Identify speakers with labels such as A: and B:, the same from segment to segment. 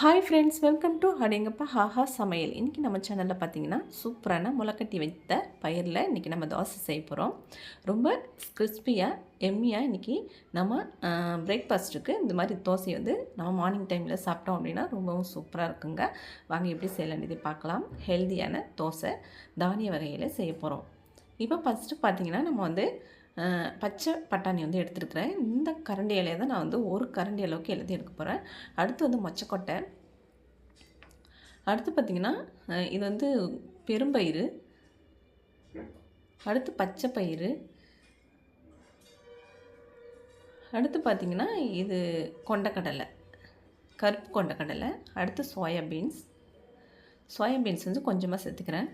A: Hi friends welcome to அடேங்கப்பா ஹாஹா சமையல். இன்றைக்கி நம்ம சேனலில் பார்த்தீங்கன்னா சூப்பரான முளைக்கட்டி வைத்த பயிரில் இன்றைக்கி நம்ம தோசை செய்ய போகிறோம் ரொம்ப கிறிஸ்பியாக எம்மியாக இன்றைக்கி நம்ம பிரேக்ஃபாஸ்ட்டுக்கு இந்த மாதிரி தோசை வந்து நம்ம மார்னிங் டைமில் சாப்பிட்டோம் அப்படின்னா ரொம்பவும் சூப்பராக இருக்குங்க. வாங்க எப்படி செய்யலான்னு பார்க்கலாம். ஹெல்தியான தோசை தானிய வகையில் செய்ய போகிறோம் இப்போ ஃபஸ்ட்டு பார்த்தீங்கன்னா நம்ம வந்து பச்சை பட்டாணி வந்து எடுத்துருக்கிறேன். இந்த கரண்டி இலையை தான் நான் வந்து ஒரு கரண்டி அளவுக்கு எழுதி எடுக்க போகிறேன் அடுத்து வந்து மொச்சக்கொட்டை. அடுத்து பார்த்திங்கன்னா இது வந்து பெரும்பயிறு. அடுத்து பச்சை பயிறு. அடுத்து பார்த்திங்கன்னா இது கொண்டக்கடலை. கருப்பு கொண்டக்கடலை. அடுத்து சோயாபீன்ஸ் சோயாபீன்ஸ் வந்து கொஞ்சமாக சேர்த்துக்கிறேன்.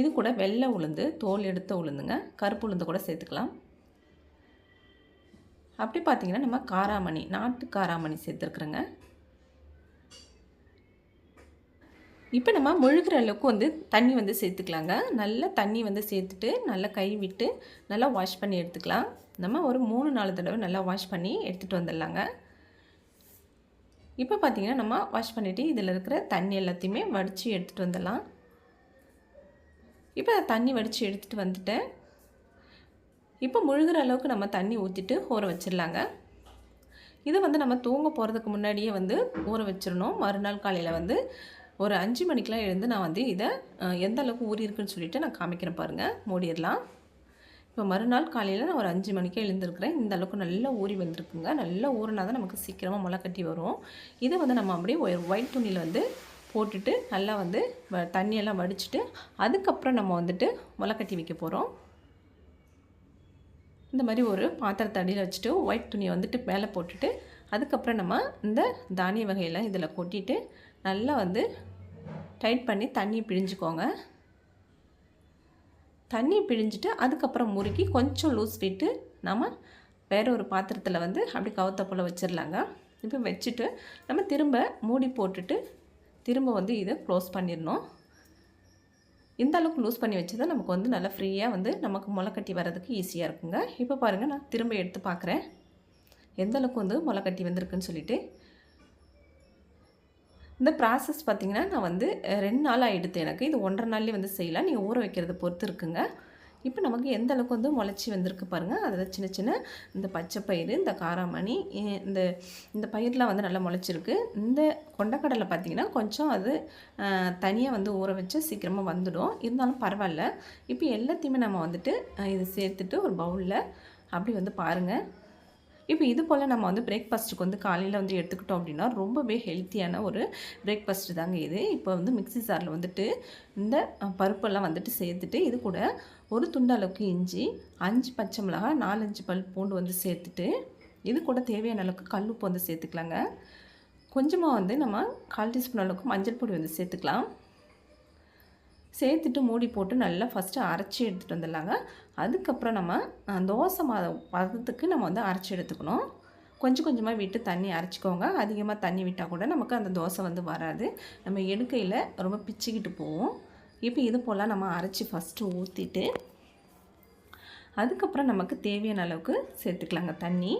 A: இது கூட வெள்ளை உளுந்து தோல் எடுத்த உளுந்துங்க. கருப்பு உளுந்து கூட சேர்த்துக்கலாம். அப்படி பார்த்தீங்கன்னா நம்ம காராமணி நாட்டு காராமணி சேர்த்துருக்குறோங்க. இப்போ நம்ம முழுகிற அளவுக்கு வந்து தண்ணி வந்து சேர்த்துக்கலாங்க. நல்லா தண்ணி வந்து சேர்த்துட்டு நல்லா கை விட்டு நல்லா வாஷ் பண்ணி எடுத்துக்கலாம். நம்ம ஒரு மூணு நாலு தடவை நல்லா வாஷ் பண்ணி எடுத்துகிட்டு வந்துடலாங்க. இப்போ பார்த்தீங்கன்னா நம்ம வாஷ் பண்ணிவிட்டு இதில் இருக்கிற தண்ணி எல்லாத்தையுமே வடித்து எடுத்துகிட்டு வந்துடலாம். இப்போ தண்ணி வடித்து எடுத்துகிட்டு வந்துட்டேன் இப்போ முழுகிற அளவுக்கு நம்ம தண்ணி ஊற்றிட்டு ஊற வச்சிடலாங்க. இதை வந்து நம்ம தூங்க போகிறதுக்கு முன்னாடியே வந்து ஊற வச்சிடணும். மறுநாள் காலையில் வந்து ஒரு அஞ்சு மணிக்கெலாம் எழுந்து நான் வந்து இதை எந்த அளவுக்கு ஊறி இருக்குன்னு சொல்லிட்டு நான் காமிக்கிறேன் பாருங்கள் மூடிடலாம். இப்போ மறுநாள் காலையில் நான் ஒரு அஞ்சு மணிக்கே எழுந்திருக்கிறேன். இந்த அளவுக்கு நல்லா ஊறி வந்திருக்குங்க. நல்லா ஊறினா தான் நமக்கு சீக்கிரமாக முளை கட்டி வரும். இதை வந்து நம்ம அப்படியே ஒயிட் துணியில் வந்து போட்டுட்டு நல்லா வந்து வ- தண்ணியெல்லாம் வடிச்சிட்டு அதுக்கப்புறம் நம்ம வந்துட்டு முளை கட்டி வைக்க போகிறோம் இந்த மாதிரி ஒரு பாத்திரத்தை அடியில் வச்சுட்டு ஒயிட் துணியை வந்துட்டு மேலே போட்டுட்டு அதுக்கப்புறம் நம்ம இந்த தானிய வகையெல்லாம் இதில் கொட்டிட்டு நல்லா வந்து டைட் பண்ணி தண்ணி பிழிஞ்சுக்கோங்க. தண்ணி பிழிஞ்சிட்டு அதுக்கப்புறம் முறுக்கி கொஞ்சம் லூஸ் விட்டு நம்ம வேற ஒரு பாத்திரத்தில் வந்து அப்படி கவுத்த போல் வச்சிடலாங்க இப்போ வச்சுட்டு நம்ம திரும்ப மூடி போட்டுட்டு திரும்ப வந்து இதை க்ளோஸ் பண்ணிடணும். இந்த அளவுக்கு லூஸ் பண்ணி வச்சதை நமக்கு வந்து நல்லா ஃப்ரீயாக வந்து நமக்கு முளைக்கட்டி வர்றதுக்கு ஈஸியாக இருக்குங்க. இப்போ பாருங்கள் நான் திரும்ப எடுத்து பார்க்குறேன். எந்த அளவுக்கு வந்து முளைக்கட்டி வந்திருக்குன்னு சொல்லிட்டு. இந்த ப்ராசஸ் பார்த்திங்கன்னா நான் வந்து ரெண்டு நாளாக எடுத்து எனக்கு. இது ஒன்றரை நாள்லேயே வந்து செய்யலாம். நீங்கள் ஊற வைக்கிறத பொறுத்து இருக்குங்க. இப்போ நமக்கு எந்த அளவுக்கு வந்து முளைச்சி வந்திருக்கு பாருங்கள் அதில் சின்ன சின்ன இந்த பச்சை பயிறு இந்த காராமணி இந்த இந்த பயிரெலாம் வந்து நல்லா முளைச்சிருக்கு. இந்த கொண்டக்கடலை பார்த்திங்கன்னா கொஞ்சம் அது தனியாக வந்து ஊற வச்சு சீக்கிரமாக வந்துடும். இருந்தாலும் பரவாயில்ல. இப்போ எல்லாத்தையுமே நம்ம வந்துட்டு இதை இது சேர்த்துட்டு ஒரு பவுலில் அப்படி வந்து பாருங்கள் இப்போ இது போல் நம்ம வந்து பிரேக்ஃபாஸ்ட்டுக்கு வந்து காலையில் வந்து எடுத்துக்கிட்டோம் அப்படின்னா ரொம்பவே ஹெல்த்தியான ஒரு பிரேக்ஃபாஸ்ட்டு தாங்க இது. இப்போ வந்து மிக்ஸி சாரில் வந்துட்டு இந்த பருப்பெல்லாம் வந்துட்டு சேர்த்துட்டு இது கூட ஒரு துண்டு அளவுக்கு இஞ்சி அஞ்சு பச்சை மிளகாய் நாலஞ்சு பல் பூண்டு வந்து சேர்த்துட்டு இது கூட தேவையான அளவுக்கு கல்லுப்பு வந்து சேர்த்துக்கலாங்க. கொஞ்சமாக வந்து நம்ம கால் டீஸ்பூன் அளவுக்கு மஞ்சள் பொடி வந்து சேர்த்துக்கலாம். சேர்த்துட்டு மூடி போட்டு நல்லா ஃபஸ்ட்டு அரைச்சி எடுத்துகிட்டு வந்துடலாங்க. அதுக்கப்புறம் நம்ம தோசை மாத பதத்துக்கு நம்ம வந்து அரைச்சி எடுத்துக்கணும். கொஞ்சம் கொஞ்சமாக விட்டு தண்ணி அரைச்சிக்கோங்க. அதிகமாக தண்ணி விட்டால் கூட நமக்கு அந்த தோசை வந்து வராது. நம்ம எடுக்கையில் ரொம்ப பிச்சுக்கிட்டு போவோம். இப்போ இது போல் நம்ம அரைச்சி ஃபஸ்ட்டு ஊற்றிட்டு அதுக்கப்புறம் நமக்கு தேவையான அளவுக்கு சேர்த்துக்கலாங்க தண்ணி.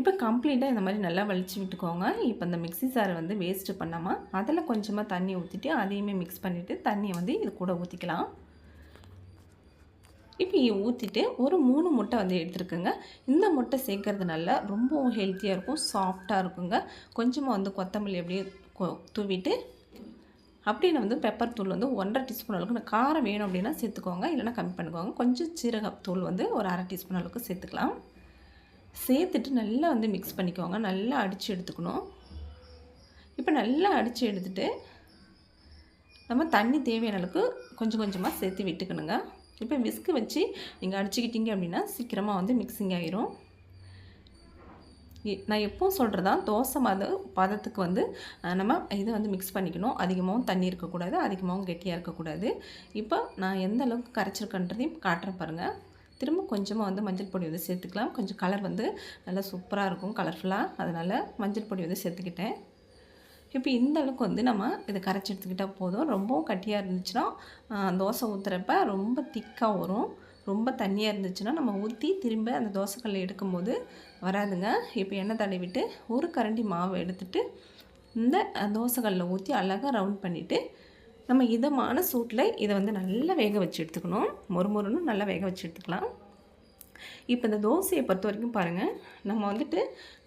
A: இப்போ கம்ப்ளீட்டாக இந்த மாதிரி நல்லா வலிச்சு விட்டுக்கோங்க. இப்போ இந்த மிக்ஸி சாறை வந்து வேஸ்ட்டு பண்ணாமல் அதில் கொஞ்சமாக தண்ணி ஊற்றிட்டு அதையுமே மிக்ஸ் பண்ணிவிட்டு தண்ணியை வந்து இது கூட ஊற்றிக்கலாம் இப்போ ஊற்றிட்டு ஒரு மூணு முட்டை வந்து எடுத்துருக்குங்க. இந்த முட்டை சேர்க்கறதுனால ரொம்பவும் ஹெல்த்தியாக இருக்கும் சாஃப்டாக இருக்குங்க. கொஞ்சமாக வந்து கொத்தமல்லி அப்படியே தூவிட்டு அப்படின்னு வந்து பெப்பர் தூள் வந்து ஒன்றரை டீஸ்பூன் அளவுக்கு நான் காரம் வேணும் அப்படின்னா சேர்த்துக்கோங்க. இல்லைன்னா கம்மி பண்ணிக்கோங்க. கொஞ்சம் சீரகத்தூள் வந்து ஒரு அரை டீஸ்பூன் அளவுக்கு சேர்த்துக்கலாம். சேர்த்துட்டு நல்லா வந்து மிக்ஸ் பண்ணிக்கோங்க. நல்லா அடித்து எடுத்துக்கணும். இப்போ நல்லா அடித்து எடுத்துட்டு நம்ம தண்ணி தேவையான அளவுக்கு கொஞ்சம் கொஞ்சமாக சேர்த்து விட்டுக்கணுங்க. இப்போ விஸ்கு வச்சு நீங்கள் அடிச்சுக்கிட்டீங்க அப்படின்னா சீக்கிரமாக வந்து மிக்சிங் ஆகிரும் இ- நான் எப்போவும் சொல்கிறதா தோசை மாத பதத்துக்கு வந்து நம்ம இதை வந்து மிக்ஸ் பண்ணிக்கணும். அதிகமாகவும் தண்ணி இருக்கக்கூடாது அதிகமாகவும் கெட்டியாக இருக்கக்கூடாது. இப்போ நான் எந்த அளவுக்கு கரைச்சிருக்கன்றதையும் காட்டுறேன் பாருங்கள் திரும்ப கொஞ்சமாக வந்து மஞ்சள் பொடி வந்து சேர்த்துக்கலாம். கொஞ்சம் கலர் வந்து நல்லா சூப்பராக இருக்கும் கலர்ஃபுல்லாக அதனால் மஞ்சள் பொடி வந்து சேர்த்துக்கிட்டேன். இப்போ இந்த அளவுக்கு வந்து நம்ம இதை கரைச்சி எடுத்துக்கிட்டால் போதும். ரொம்பவும் கட்டியாக இருந்துச்சுன்னா தோசை ஊற்றுறப்ப ரொம்ப திக்காக வரும். ரொம்ப தண்ணியாக இருந்துச்சுன்னா நம்ம ஊற்றி திரும்ப அந்த தோசைக்கல்லை எடுக்கும்போது வராதுங்க. இப்போ எண்ணெய் தடவிட்டு ஒரு கரண்டி மாவு எடுத்துட்டு இந்த தோசைக்கல்லில் ஊற்றி அழகாக ரவுண்ட் பண்ணிவிட்டு நம்ம இதமான சூட்டில் இதை வந்து நல்லா வேக வச்சு எடுத்துக்கணும். மொறுமொறுன்னு நல்லா வேக வச்சு எடுத்துக்கலாம். இப்போ இந்த தோசையை பொறுத்த வரைக்கும் பாருங்கள் நம்ம வந்துட்டு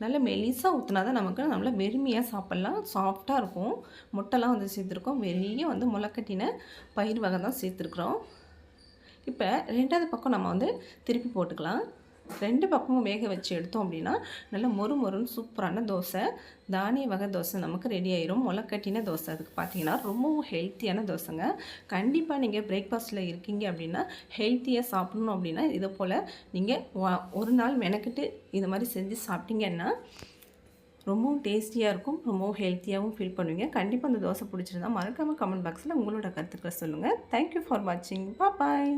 A: நல்ல மெலிசாக ஊற்றினா தான் நமக்கு நல்லா வெறுமையாக சாப்பிட்லாம். சாஃப்டாக இருக்கும். முட்டைலாம் வந்து சேர்த்துருக்கோம். வெளியே வந்து முளைக்கட்டின பயிர் வகை தான் சேர்த்துருக்குறோம். இப்போ ரெண்டாவது பக்கம் நம்ம வந்து திருப்பி போட்டுக்கலாம். ரெண்டு பக்கமும் வேக வச்சு எடுத்தோம் அப்படின்னா நல்லா மொறு மொறுன்னு சூப்பரான தோசை. தானிய வகை தோசை நமக்கு ரெடி ஆயிரும். முளைக்கட்டின தோசை. அதுக்கு பார்த்தீங்கன்னா ரொம்பவும் ஹெல்த்தியான தோசைங்க. கண்டிப்பாக நீங்கள் பிரேக்ஃபாஸ்ட்டில் இருக்கீங்க அப்படின்னா ஹெல்த்தியாக சாப்பிடணும் அப்படின்னா இதை போல் நீங்கள் ஒரு நாள் மெனக்கிட்டு இது மாதிரி செஞ்சு சாப்பிட்டீங்கன்னா ரொம்பவும் டேஸ்டியாக இருக்கும். ரொம்பவும் ஹெல்த்தியாகவும் ஃபீல் பண்ணுவீங்க. கண்டிப்பாக அந்த தோசை பிடிச்சிருந்தா மறக்காமல் கமெண்ட் பாக்ஸில் உங்களோட கருத்துக்களை சொல்லுங்கள் தேங்க்யூ ஃபார் வாட்சிங் பாய்